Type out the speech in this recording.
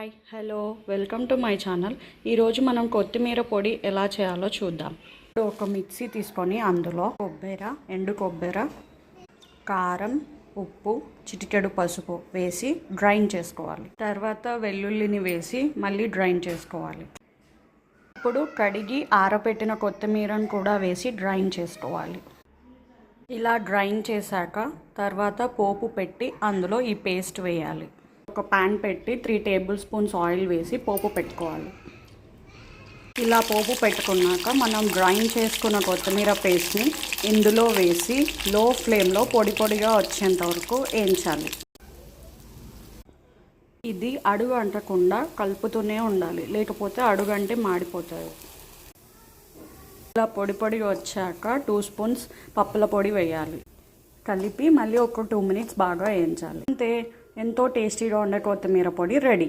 Hi hello welcome to my channel. ఈరోజు మనం కొత్తిమీర పొడి ఎలా చేయాలో చూద్దాం. ఒక మిక్సీ తీసుకొని అందులో కొబ్బెర ఎండు కొబ్బెర కారం ఉప్పు చిటికెడు పసుపు వేసి డ్రైన్ చేసుకోవాలి. తర్వాత వెల్లుల్లిని వేసి మళ్ళీ డ్రైన్ చేసుకోవాలి. ఇప్పుడు కడిగి ఆరబెట్టిన కొత్తిమీరను కూడా వేసి డ్రైన్ చేసుకోవాలి. ఇలా డ్రైన్ చేశాక తర్వాత పోపు పెట్టి అందులో ఈ పేస్ట్ వేయాలి. ఒక ప్యాన్ పెట్టి త్రీ టేబుల్ స్పూన్స్ ఆయిల్ వేసి పోపు పెట్టుకోవాలి. ఇలా పోపు పెట్టుకున్నాక మనం డ్రైన్ చేసుకున్న కొత్తిమీర పేస్ట్ని ఇందులో వేసి లో ఫ్లేమ్లో పొడి పొడిగా వచ్చేంత వరకు వేయించాలి. ఇది అడుగు అంటకుండా కలుపుతూనే ఉండాలి. లేకపోతే అడుగు అంటే మాడిపోతుంది ఇలా పొడి పొడి వచ్చాక టూ స్పూన్స్ పప్పుల పొడి వేయాలి. కలిపి మళ్ళీ ఒక టూ మినిట్స్ బాగా వేయించాలి. అంతే ఎంతో టేస్టీగా ఉండే కొత్తిమీర పొడి రెడీ.